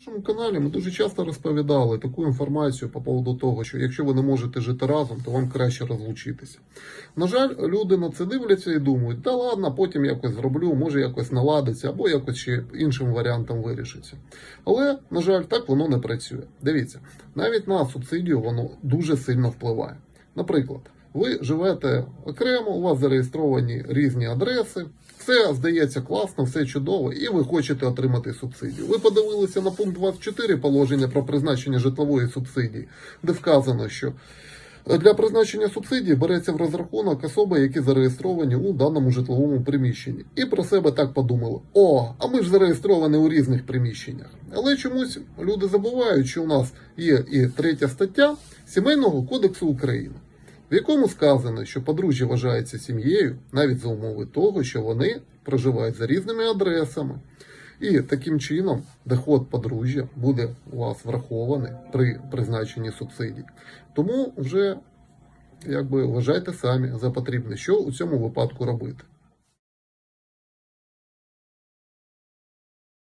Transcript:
В нашому каналі ми дуже часто розповідали таку інформацію по поводу того, що якщо ви не можете жити разом, то вам краще розлучитися. На жаль, люди на це дивляться і думають, та ладно, потім якось зроблю, може якось наладиться, або якось ще іншим варіантом вирішиться. Але, на жаль, так воно не працює. Дивіться, навіть на субсидію воно дуже сильно впливає. Наприклад, ви живете окремо, у вас зареєстровані різні адреси, все здається класно, все чудово, і ви хочете отримати субсидію. Ви подивилися на пункт 24 положення про призначення житлової субсидії, де вказано, що для призначення субсидії береться в розрахунок особи, які зареєстровані у даному житловому приміщенні. І про себе так подумали: о, а ми ж зареєстровані у різних приміщеннях. Але чомусь люди забувають, що у нас є і третя стаття Сімейного кодексу України в якому сказано, що подружжя вважається сім'єю навіть за умови того, що вони проживають за різними адресами. І таким чином доход подружжя буде у вас врахований при призначенні субсидій. Тому вже якби вважайте самі за потрібне, що у цьому випадку робити.